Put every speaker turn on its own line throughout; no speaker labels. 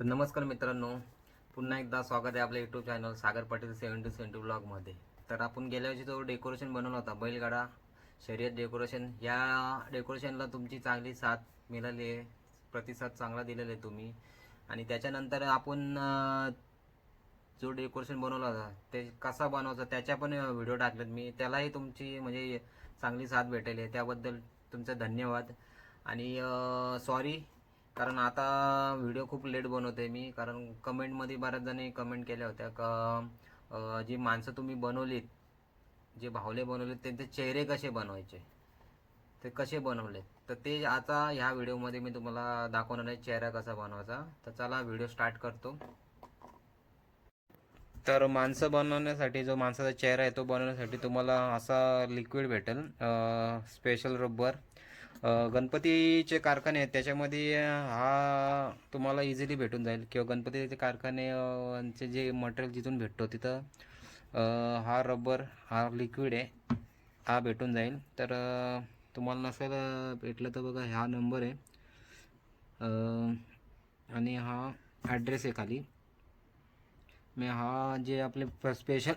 तर नमस्कार मित्रांनो पुन्हा एकदा स्वागत आहे आपल्या YouTube channel Sagar Patil seventy seventy ब्लॉगमध्ये तर आपण गेल्या वर्षी जो डेकोरेशन बनवला होता बैलगाडा शर्यत डेकोरेशन या डेकोरेशनला तुमची चांगली साथ मिळाली आहे प्रतिसाद चांगला दिलेला आहे तुम्ही. आणि त्याच्यानंतर आपण जो डेकोरेशन बनवला होता ते कसा बनवायचा त्याच्या पण व्हिडिओ टाकलेत मी. त्यालाही तुमची म्हणजे चांगली साथ भेटेल आहे त्याबद्दल तुमचं धन्यवाद. आणि सॉरी कारण आता व्हिडिओ खूप लेट बनवते मी. कारण कमेंटमध्ये बऱ्याच जणी कमेंट केल्या होत्या का जी माणसं तुम्ही बनवलीत जे भावले बनवलेत त्यांचे चेहरे कसे बनवायचे? ते कसे बनवले तर ते आता ह्या व्हिडिओमध्ये मी तुम्हाला दाखवणार आहे चेहरा कसा बनवायचा. तर चला व्हिडिओ स्टार्ट करतो. तर माणसं बनवण्यासाठी जो माणसाचा चेहरा आहे तो बनवण्यासाठी तुम्हाला असा लिक्विड भेटेल स्पेशल रबर गणपतीचे कारखाने आहेत त्याच्यामध्ये हा तुम्हाला इझिली भेटून जाईल. किंवा गणपतीचे कारखानेचे जे मटेरियल जिथून भेटतो तिथं हा रबर हा लिक्विड आहे हा भेटून जाईल. तर तुम्हाला नसेल भेटलं तर बघा हा नंबर आहे. आणि हा ॲड्रेस आहे खाली. मी हा जे आपले स्पेशल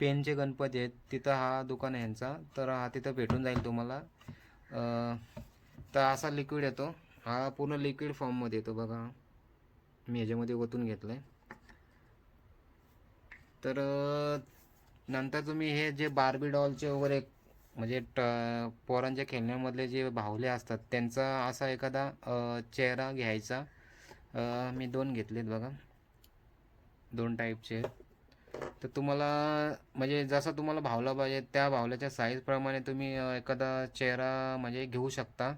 पेनचे गणपती आहेत तिथं हा दुकान आहे यांचा. तर हा तिथं भेटून जाईल तुम्हाला. तर असा लिक्विड येतो. हा पूर्ण लिक्विड फॉर्ममध्ये येतो बघा. मी ह्याच्यामध्ये ओतून घेतलं आहे तर नंतर तुम्ही हे जे बार्बी डॉलचे वगैरे म्हणजे ट पोरांच्या खेळण्यामधले जे भावले असतात त्यांचा असा एखादा चेहरा घ्यायचा. मी दोन घेतलेत बघा. दोन टाईपचे तर तुम्हाला म्हणजे जसा तुम्हाला भावला पाहिजे त्या भावल्याच्या साईजप्रमाणे तुम्ही एखादा चेहरा म्हणजे घेऊ शकता.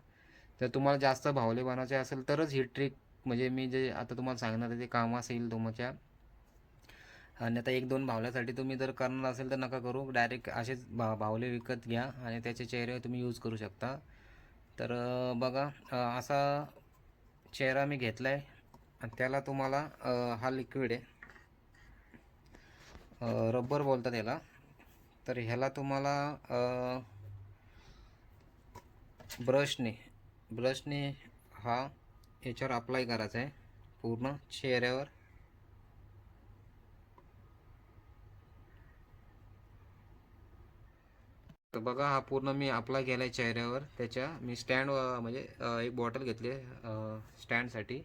तर तुम्हाला जास्त भावले बनवायचे असेल तरच ही ट्रिक म्हणजे मी जे आता तुम्हाला सांगणार आहे ते कामास येईल तुमच्या. आणि आता एक दोन भावल्यासाठी तुम्ही जर करणार असेल तर नका करू. डायरेक्ट असेच भा भावले विकत घ्या आणि त्याचे चेहरे तुम्ही यूज करू शकता. तर बघा असा चेहरा मी घेतला आहे आणि त्याला तुम्हाला हा लिक्विड आहे. रबर बोलतात याला. तर ह्याला तुम्हाला ब्रशने ब्रशने हा याच्यावर अप्लाय करायचा आहे. पूर्ण चेहऱ्यावर. तर बघा हा पूर्ण मी अप्लाय केला आहे चेहऱ्यावर. त्याच्या मी स्टँड म्हणजे एक बॉटल घेतली आहे स्टँडसाठी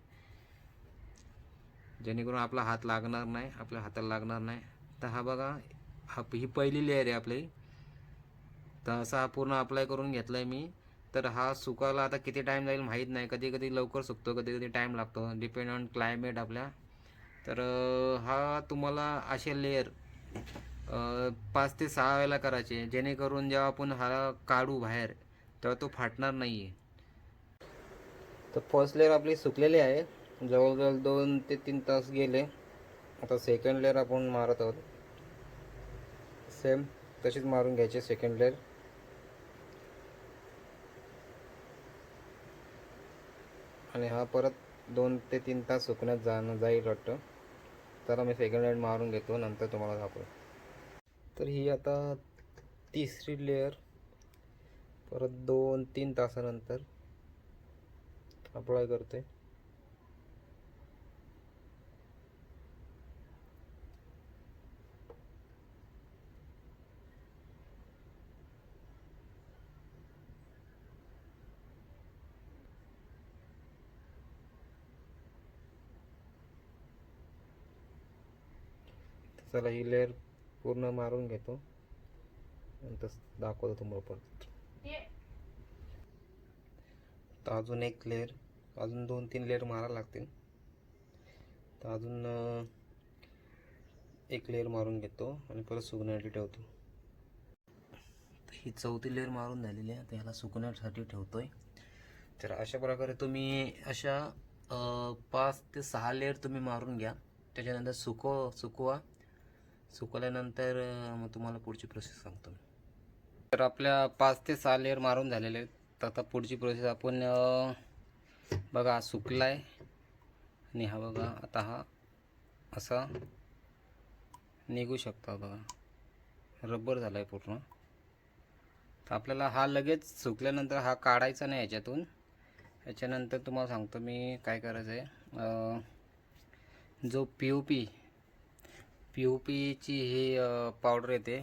जेणेकरून आपला हात लागणार नाही आपल्या हाताला लागणार नाही. तर हा बघा. हा ही पहिली लेअर आहे आपली. तर असा हा पूर्ण अप्लाय करून घेतला आहे मी. तर हा सुकायला आता किती टाईम जाईल माहीत नाही. कधी कधी लवकर सुकतो कधी कधी टाईम लागतो. डिपेंड ऑन क्लायमेट आपल्या. तर हा तुम्हाला असे लेअर पाच ते सहा वेळेला करायचे. जेणेकरून जेव्हा आपण हा काढू बाहेर तेव्हा तो फाटणार नाही आहे तर फर्स्ट लेअर आपली सुकलेली आहे. जवळजवळ दोन ते तीन तास गेले. आता सेकंड लेअर आपण मारत आहोत. सेम तशीच मारून घ्यायची सेकंड लेअर आणि हा परत दोन ते तीन तास सुकण्यात जाणं जाईल वाटतं. तर मी सेकंड लेअर मारून घेतो नंतर तुम्हाला दाखवतो तर ही आता तिसरी लेअर परत दोन तीन तासानंतर. अप्लाय करते चला ही लेअर पूर्ण मारून घेतो. नंतर दाखवतो तुम्हाला परत. तर अजून एक लेअर अजून दोन तीन लेअर मारायला लागतील. तर अजून एक लेअर मारून घेतो आणि परत सुकण्यासाठी ठेवतो. तर ही चौथी लेअर मारून झालेली आहे. आता ह्याला सुकण्यासाठी ठेवतोय. तर अशा प्रकारे तुम्ही अशा पाच ते सहा लेअर तुम्ही मारून घ्या. त्याच्यानंतर सुकव सुकवा. सुकल्यानंतर मग तुम्हाला पुढची प्रोसेस सांगतो तर आपल्या पाच ते सहा लेअर मारून झालेले आहेत. तर आता पुढची प्रोसेस आपण बघा हा सुकला आहे आणि हा बघा आता हा असा निघू शकतो बघा. रबर झाला आहे पूर्ण. तर आपल्याला हा लगेच सुकल्यानंतर हा काढायचा नाही याच्यातून. याच्यानंतर तुम्हाला सांगतो मी काय करायचं आहे जो P O P P O पीची ही पावडर येते.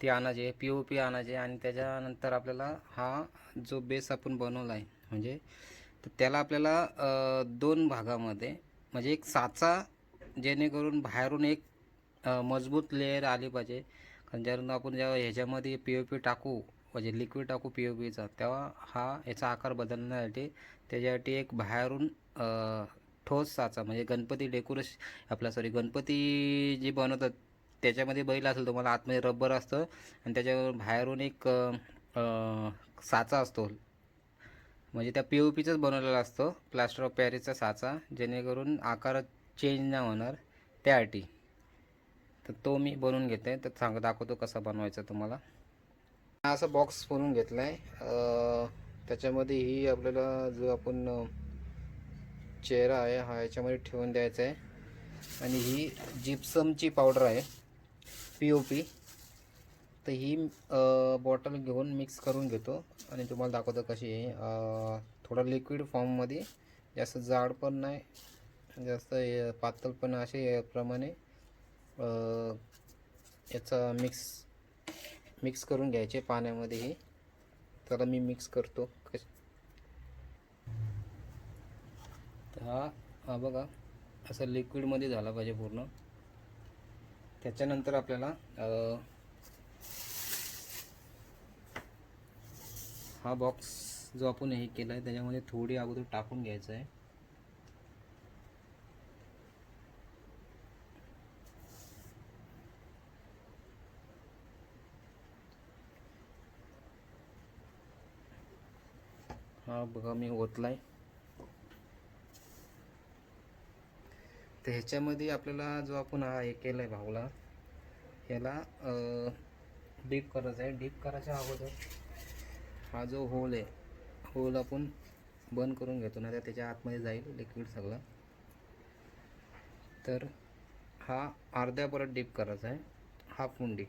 ती आणायची. पी ओ पी आणायचे आणि त्याच्यानंतर आपल्याला हा जो बेस आपण बनवला आहे म्हणजे तर त्याला आपल्याला दोन भागामध्ये म्हणजे एक साचा जेणेकरून बाहेरून एक मजबूत लेअर आली पाहिजे. कारण ज्यावरून आपण जेव्हा ह्याच्यामध्ये पी ओ पी टाकू म्हणजे लिक्विड टाकू पी ओ पीचा तेव्हा हा याचा आकार बदलण्यासाठी त्याच्यासाठी एक बाहेरून ठोस साचा म्हणजे गणपती डेकोरेशन आपला सॉरी गणपती जे बनवतात त्याच्यामध्ये बैल असेल तुम्हाला आतमध्ये रबर असतं आणि त्याच्यावर बाहेरून एक साचा असतो. म्हणजे त्या पी ओ पीचाच बनवलेला असतो प्लास्टर ऑफ पॅरिसचा साचा जेणेकरून आकार चेंज नाही होणार त्यासाठी. तर तो मी बनवून घेते तर सांग दाखवतो कसा बनवायचा तुम्हाला. असा बॉक्स बनवून घेतला आहे त्याच्यामध्ये ही आपल्याला जो आपण चेहरा आहे हा याच्यामध्ये ठेवून द्यायचा आहे. आणि ही जिप्समची पावडर आहे पी ओ पी तर ही बॉटल घेऊन मिक्स करून घेतो. आणि तुम्हाला दाखवतो कशी आहे. थोडा लिक्विड फॉर्ममध्ये जास्त जाड पण नाही जास्त पातळ पण असे प्रमाणे याचा मिक्स मिक्स करून घ्यायचे पाण्यामध्येही त्याला मी मिक्स करतो कश तर हा बघा असं लिक्विडमध्ये झाला पाहिजे पूर्ण. त्याच्यानंतर आपल्याला हा बॉक्स जो आपण हे केला आहे त्याच्यामध्ये थोडी अगोदर टाकून घ्यायचं आहे. हा बघा मी ओतलाय. तर ह्याच्यामध्ये आपल्याला जो आपण हा हे केलं आहे भाऊला ह्याला डीप करायचं आहे डीप करायच्या अगोदर हा जो होल आहे होल आपण बंद करून घेतो ना त्याच्या आतमध्ये जाईल लिक्विड सगळं. तर हा अर्ध्या परत डीप करायचा आहे हाफ मुंडी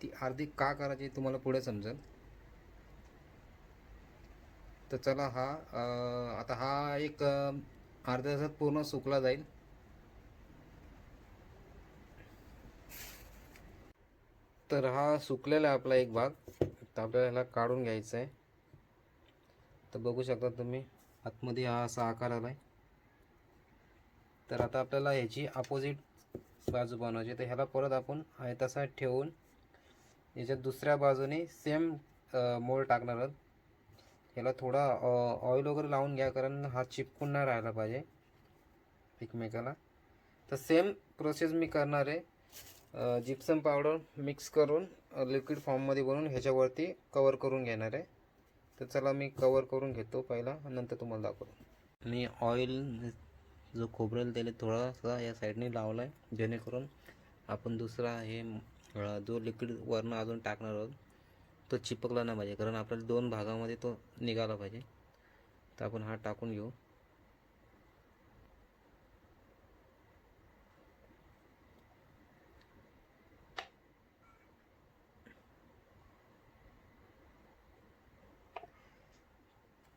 ती अर्धी का करायची तुम्हाला पुढे समजेल. तर चला हा आता हा एक अर्ध्या तासात पूर्ण सुकला जाईल. तर हा सुकलेला आहे आपला एक भाग. तर आपल्याला ह्याला काढून घ्यायचा आहे. तर बघू शकता तुम्ही आतमध्ये हा असा आकार आला आहे तर आता आपल्याला ह्याची अपोजिट बाजू बनवायची तर ह्याला परत आपण आहे तसा ठेवून याच्या दुसऱ्या बाजूने सेम मोल टाकणार आहोत. ह्याला थोडा ऑइल वगैरे लावून घ्या कारण हा चिपकून नाही राहायला पाहिजे एकमेकाला. तर सेम प्रोसेस मी करणार आहे. जिप्सम पावडर मिक्स करून लिक्विड फॉर्ममध्ये बनवून ह्याच्यावरती कवर करून घेणार आहे. तर चला मी कवर करून घेतो पहिला नंतर तुम्हाला दाखवतो. मी ऑइल जो खोबरेल तेल आहे थोडासा या साईडने लावला आहे जेणेकरून आपण दुसरा हे जो लिक्विड वरनं अजून टाकणार आहोत तो चिपकला नाही पाहिजे कारण आपल्याला दोन भागामध्ये तो निघाला पाहिजे. तर आपण हा टाकून घेऊ.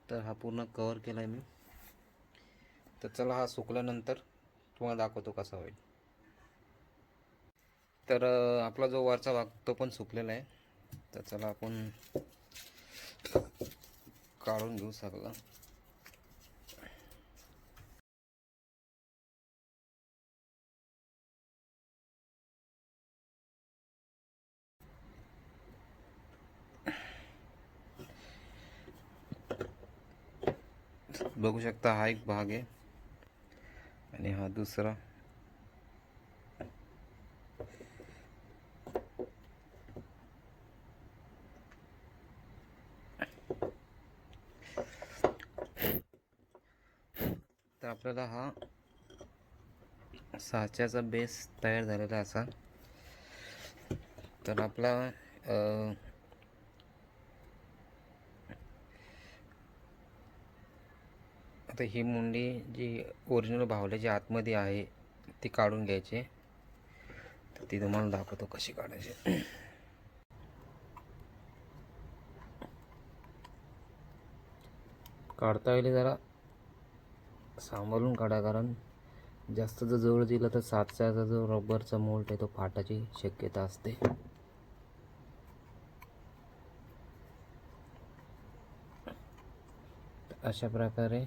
तर हा पूर्ण कवर केला आहे मी. तर चला हा सुकल्यानंतर तुम्हाला दाखवतो कसा होईल. तर आपला जो वरचा भाग तो पण सुकलेला आहे. तर चला आपण काढून घेऊ सगळं. बघू शकता हा एक भाग आहे आणि हा दुसरा. आपल्याला हा साच्याचा बेस तयार झालेला असा. तर आपला आता ही मुंडी जी ओरिजिनल भावल्याची आतमध्ये आहे ती काढून घ्यायची. तर ती तुम्हाला दाखवतो कशी काढायची. काढता येईल जरा. सांभाळून काढा कारण जास्त जर जवळ दिलं तर सातशाचा जो रबरचा मोल्ट आहे तो फाटाची शक्यता असते. अशा प्रकारे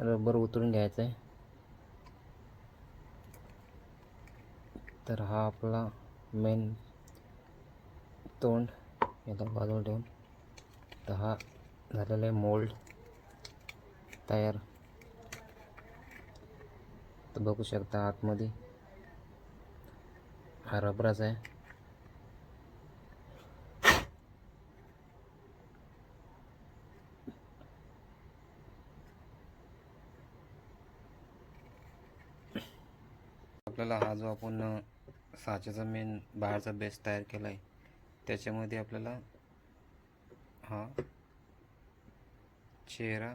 रबर उतरून घ्यायचं आहे तर हा आपला मेन तोंड याला बाजूला ठेवून तर हा झालेलं आहे मोल्ड तयार. तर बघू शकता आतमध्ये हा रबराच आहे. आपल्याला हा जो आपण अ, साच्याचा मेन बाहेरचा बेस तयार केला आहे त्याच्यामध्ये आपल्याला हा चेहरा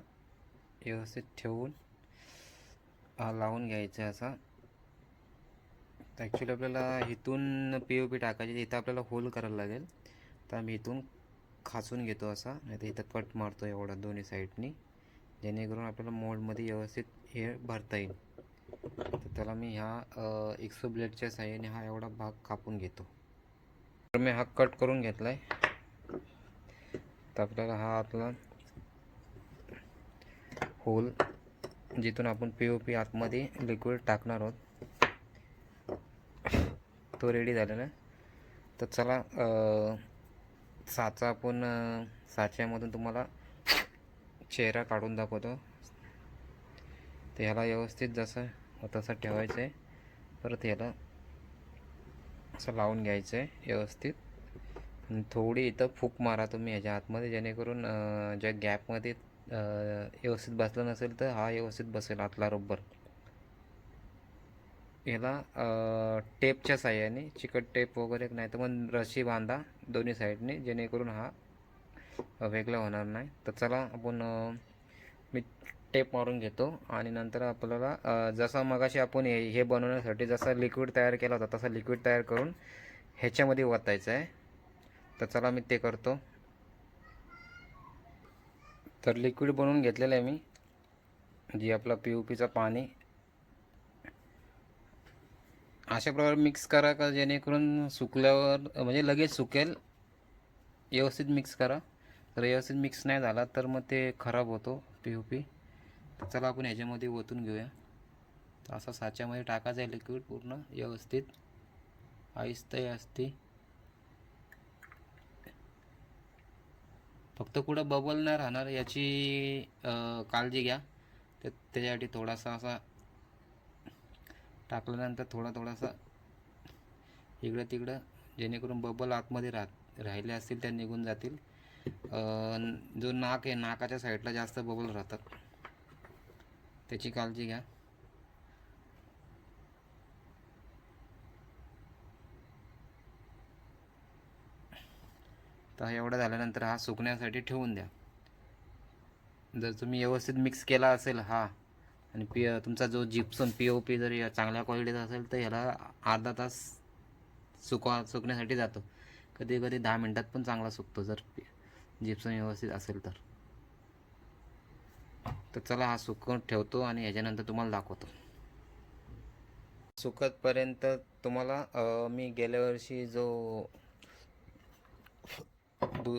व्यवस्थित ठेवून हा लावून घ्यायचा आहे असा. तर ॲक्च्युली आपल्याला इथून पी ओ पी टाकायची इथं आपल्याला होल करायला लागेल. तर आम्ही इथून खाचून घेतो असा. नाही तर इथं कट मारतो एवढा दोन्ही साईडनी जेणेकरून आपल्याला मोडमध्ये व्यवस्थित हे भरता येईल. तर त्याला मी ह्या एक्सो ब्लेडच्या साह्याने हा एवढा भाग कापून घेतो. तर मी हा कट करून घेतला आहे तर आपल्याला हा आपला होल जिथून आपण पी ओ पी आतमध्ये लिक्विड टाकणार आहोत. तो रेडी झालेला आहे. तर चला साचा आपण साच्यामधून तुम्हाला चेहरा काढून दाखवतो. तर ह्याला व्यवस्थित जसं तसं ठेवायचं आहे. परत ह्याला असं लावून घ्यायचं आहे व्यवस्थित. थोडी इथं फूक मारा तुम्ही ह्याच्या आतमध्ये जेणेकरून ज्या गॅपमध्ये व्यवस्थित बसला नसेल तर हा व्यवस्थित बसेल आतला रब्बर. याला टेपच्या साह्याने चिकट टेप वगैरे नाही तर मग रशी बांधा दोन्ही साईडने जेणेकरून हा वेगळा होणार नाही. तर चला आपण मी टेप मारून घेतो आणि नंतर आपल्याला जसा मगाशी आपण हे हे बनवण्यासाठी जसा लिक्विड तयार केला होता तसा लिक्विड तयार करून ह्याच्यामध्ये वतायचं आहे. तर चला मी ते करतो. तर लिक्विड बनवून घेतलेलं आहे मी. जी आपला पी यू पीचं पाणी. अशा प्रकारे मिक्स करा का जेणेकरून सुकल्यावर म्हणजे लगेच सुकेल. व्यवस्थित मिक्स करा. तर व्यवस्थित मिक्स नाही झाला तर मग ते खराब होतो पी यू पी तर चला आपण ह्याच्यामध्ये ओतून घेऊया. तर असा साच्यामध्ये टाकायचं आहे लिक्विड पूर्ण व्यवस्थित. आहिस्ते असते. फक्त कुठं बबल नाही राहणार याची काळजी घ्या. तर त्याच्यासाठी थोडासा असा टाकल्यानंतर थोडा थोडासा इकडं तिकडं जेणेकरून बबल आतमध्ये राहत राहिले असतील त्या निघून जातील. जो नाक आहे नाकाच्या साईडला जास्त बबल राहतात. त्याची काळजी घ्या. तर हा एवढं झाल्यानंतर हा सुकण्यासाठी ठेवून द्या. जर तुम्ही व्यवस्थित मिक्स केला असेल हा आणि पी तुमचा जो जिप्सन पी ओ पी जर या चांगल्या क्वालिटीचा असेल तर ह्याला अर्धा तास सुकवा सुकण्यासाठी जातो. कधी कधी दहा मिनटात पण चांगला सुकतो जर जिप्सन व्यवस्थित असेल तर. तर चला हा सुकवून ठेवतो आणि ह्याच्यानंतर तुम्हाला दाखवतो. सुकतपर्यंत तुम्हाला मी गेल्या वर्षी जो दु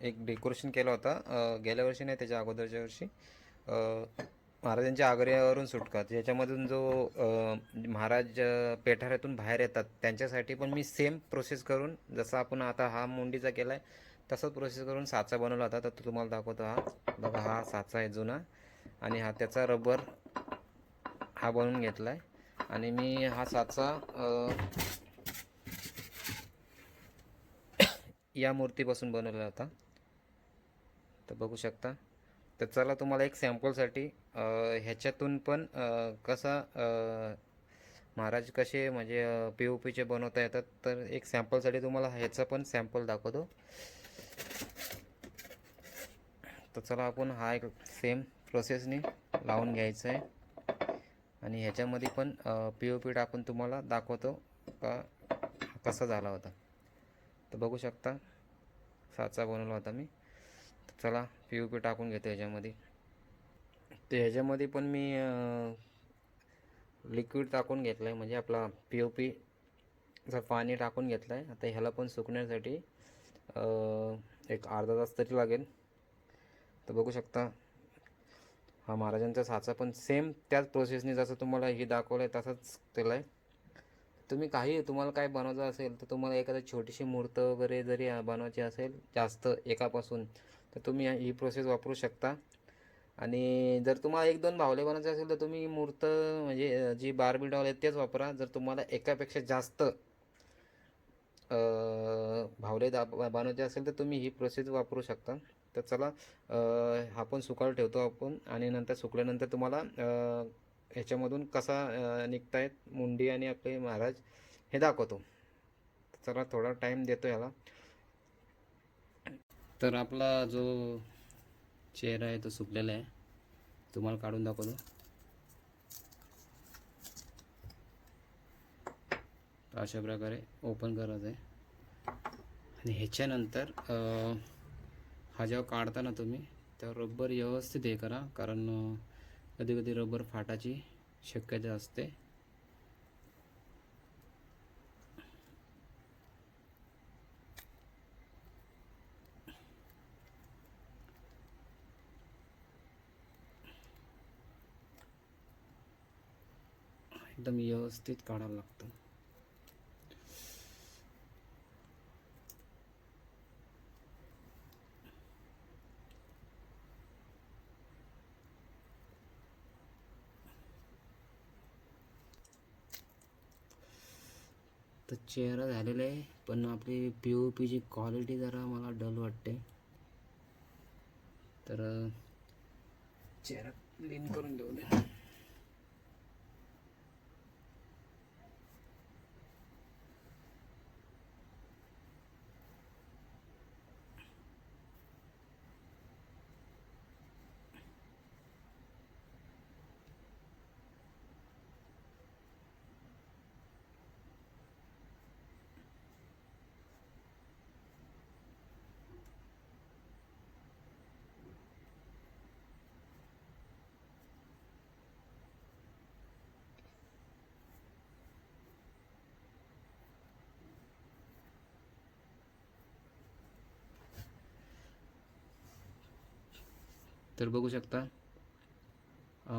एक डेकोरेशन केलं होतं. गेल्या वर्षी नाही त्याच्या अगोदरच्या वर्षी. महाराजांच्या आग्र्यावरून सुटका याच्यामधून जो महाराज पेठाऱ्यातून बाहेर येतात त्यांच्यासाठी पण मी सेम प्रोसेस करून जसा आपण आता हा मुंडीचा केला आहे तसंच प्रोसेस करून साचा बनवला होता. तर तो तुम्हाला दाखवतो हा. बघा हा साचा आहे जुना. आणि हा त्याचा रबर हा बनवून घेतला आहे आणि मी हा साचा या मूर्तीपासून बनवलेला होता. तर बघू शकता. तर चला तुम्हाला एक सॅम्पलसाठी ह्याच्यातून पण कसा महाराज कसे म्हणजे पी ओ पीचे बनवता येतात तर एक सॅम्पलसाठी तुम्हाला ह्याचा पण सॅम्पल दाखवतो. तर चला आपण हा एक सेम प्रोसेसने लावून घ्यायचं आहे आणि ह्याच्यामध्ये पण पी ओ पी टाकून तुम्हाला दाखवतो का कसा झाला होता. तर बघू शकता. साचा बनवला होता मी. चला पी यू पी टाकून घेतो ह्याच्यामध्ये. तर ह्याच्यामध्ये पण मी लिक्विड टाकून घेतलं आहे म्हणजे आपला पी ओ पीचं पाणी टाकून घेतलं आहे आता ह्याला पण सुकण्यासाठी एक अर्धा तास तरी लागेल. तर बघू शकता. हा महाराजांचा साचा पण सेम त्याच प्रोसेसने जसं तुम्हाला हे दाखवलं आहे तसंच केलं आहे तुम्ही काही तुम्हाला काय बनवायचं असेल तर तुम्हाला एखादी छोटीशी मूर्त वगैरे जरी बनवायची असेल जास्त एकापासून तर तुम्ही ही प्रोसेस वापरू शकता. आणि जर तुम्हाला एक दोन भावले बनवायचे असेल तर तुम्ही मूर्त म्हणजे जी बारबी डॉल आहे तेच वापरा. जर तुम्हाला एकापेक्षा जास्त भावले दा बनवायचे असेल तर तुम्ही ही प्रोसेस वापरू शकता. तर चला आपण सुकायला ठेवतो आपण. आणि नंतर सुकल्यानंतर तुम्हाला ह्याच्यामधून कसा निघतायत मुंडी आणि आपले महाराज हे दाखवतो. चला थोडा टाईम देतो याला. तर आपला जो चेहरा आहे तो सुकलेला आहे. तुम्हाला काढून दाखवतो. अशा प्रकारे ओपन करायचं आहे. आणि ह्याच्यानंतर हा जेव्हा काढता ना तुम्ही तेव्हा रबर व्यवस्थित हे करा. कारण कधी कधी रबर फाटाची शक्यता असते. एकदम व्यवस्थित काढावं लागतं. चेहरा झालेला आहे पण आपली पी ओ पीची क्वालिटी जरा मला डल वाटते. तर चेहरा क्लीन करून देऊ दे. तर बघू शकता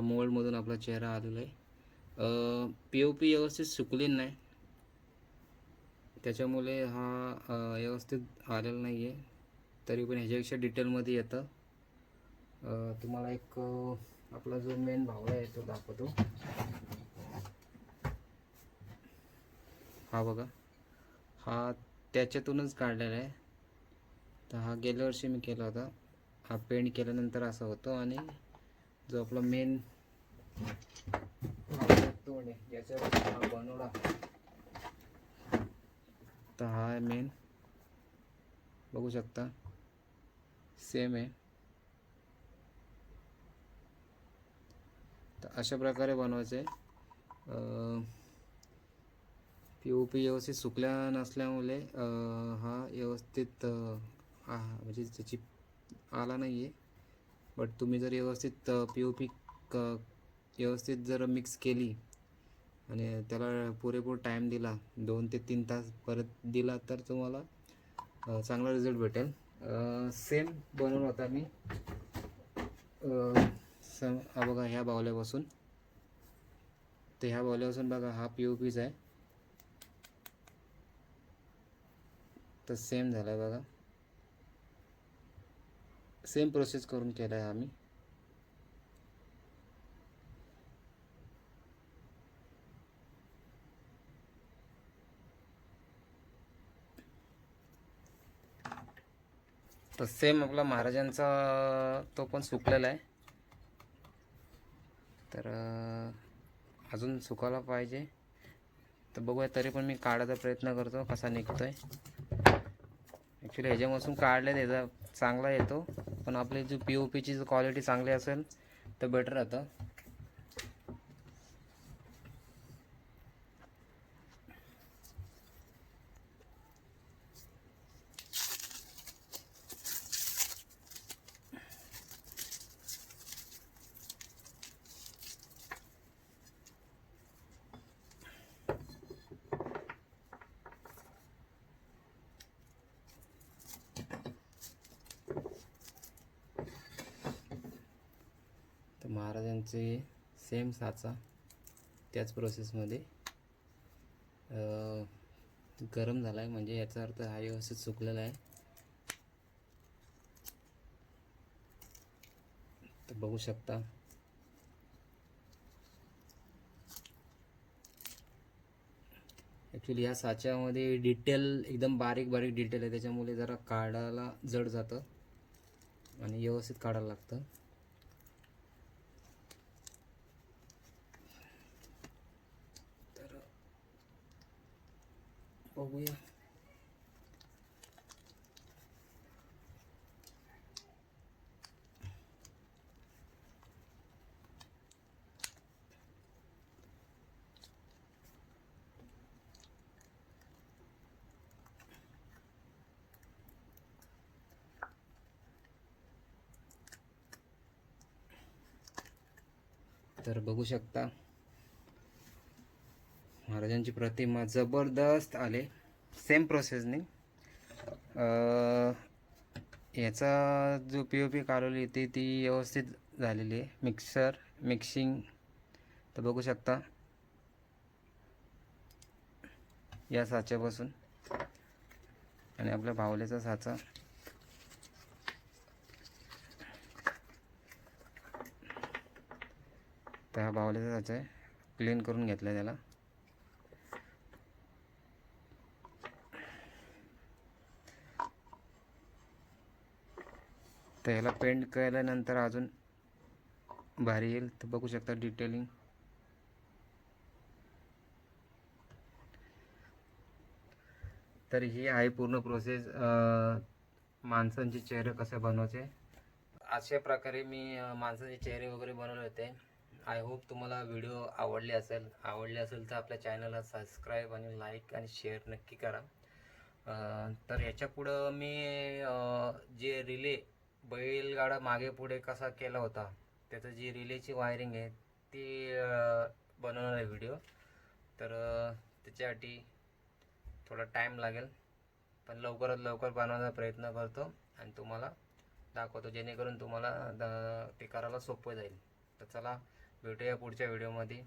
मोल्डमधून आपला चेहरा आलेला आहे पी ओ पी व्यवस्थित सुकलेला नाही. त्याच्यामुळे हा व्यवस्थित आलेला नाही आहे तरी पण ह्याच्यापेक्षा डिटेलमध्ये येतं. तुम्हाला एक आपला जो मेन भावला आहे तो दाखवतो. हा बघा. हा त्याच्यातूनच काढलेला आहे. तर हा गेल्या वर्षी मी केला होता. हा पेंट केल्यानंतर असा होतो आणि जो आपला मेन तोंड आहे ज्याच्यावर हा बनवला. तर हा मेन बघू शकता. सेम आहे. तर अशा प्रकारे बनवायचं. आहे पी ओ पी व्यवस्थित सुकल्या नसल्यामुळे हा व्यवस्थित म्हणजे त्याची आला नाही आहे बट तुम्ही जर व्यवस्थित पी ओ पी क व्यवस्थित जर मिक्स केली आणि त्याला पुरेपूर टाईम दिला दोन ते तीन तास परत दिला तर तुम्हाला चांगला रिझल्ट भेटेल. सेम बनवून होता मी सम बघा ह्या बावल्यापासून. तर ह्या बावल्यापासून बघा हा पी ओ पीच आहे. तर सेम झाला आहे बघा. सेम प्रोसेस करून केला आहे आम्ही. तर सेम आपला महाराजांचा तो पण सुकलेला आहे. तर अजून सुकायला पाहिजे. तर बघूया तरी पण मी काढायचा प्रयत्न करतो कसा निघतो आहे ॲक्च्युली ह्याच्यापासून काढले त्याचा चांगला येतो. पण आपली जी पी ओ पीची जर क्वालिटी चांगली असेल तर बेटर राहतं. यांचे सेम साचा त्याच प्रोसेसमध्ये गरम झाला आहे म्हणजे याचा अर्थ हा व्यवस्थित सुकलेला आहे. तर बघू शकता. ॲक्च्युली या साच्यामध्ये डिटेल एकदम बारीक बारीक डिटेल आहे. त्याच्यामुळे जरा काढायला जड जातं. आणि व्यवस्थित काढायला लागतं तर बघूया तर बघू शकता महाराजांची प्रतिमा जबरदस्त आले. सेम प्रोसेसने याचा जो पी ओ पी काढवली ती ती व्यवस्थित झालेली आहे. मिक्सर मिक्सिंग तर बघू शकता. या साच्यापासून. आणि आपल्या भावल्याचा साचा. तर हा बावल्याचा साचा आहे. क्लीन करून घेतला त्याला. तर ह्याला पेंट केल्यानंतर अजून भारी येईल. तर बघू शकता डिटेलिंग तर ही आहे पूर्ण प्रोसेस माणसांचे चेहरे कसे बनवायचे. अशा प्रकारे मी माणसांचे माणसाचे चेहरे वगैरे बनवले होते. आय होप तुम्हाला व्हिडिओ आवडले असेल. आवडले असेल तर आपल्या चॅनलला सबस्क्राईब आणि लाईक आणि शेअर नक्की करा. तर ह्याच्या पुढं मी जे रिले बैलगाडा मागे पुढे कसा केला होता त्याचं जी रिलेची वायरिंग आहे ती बनवणार आहे व्हिडिओ तर त्याच्यासाठी थोडा टाईम लागेल. पण लवकरात लवकर बनवण्याचा प्रयत्न करतो आणि तुम्हाला दाखवतो जेणेकरून तुम्हाला द- ते करायला सोपं जाईल. तर चला भेटूया पुढच्या व्हिडिओमध्ये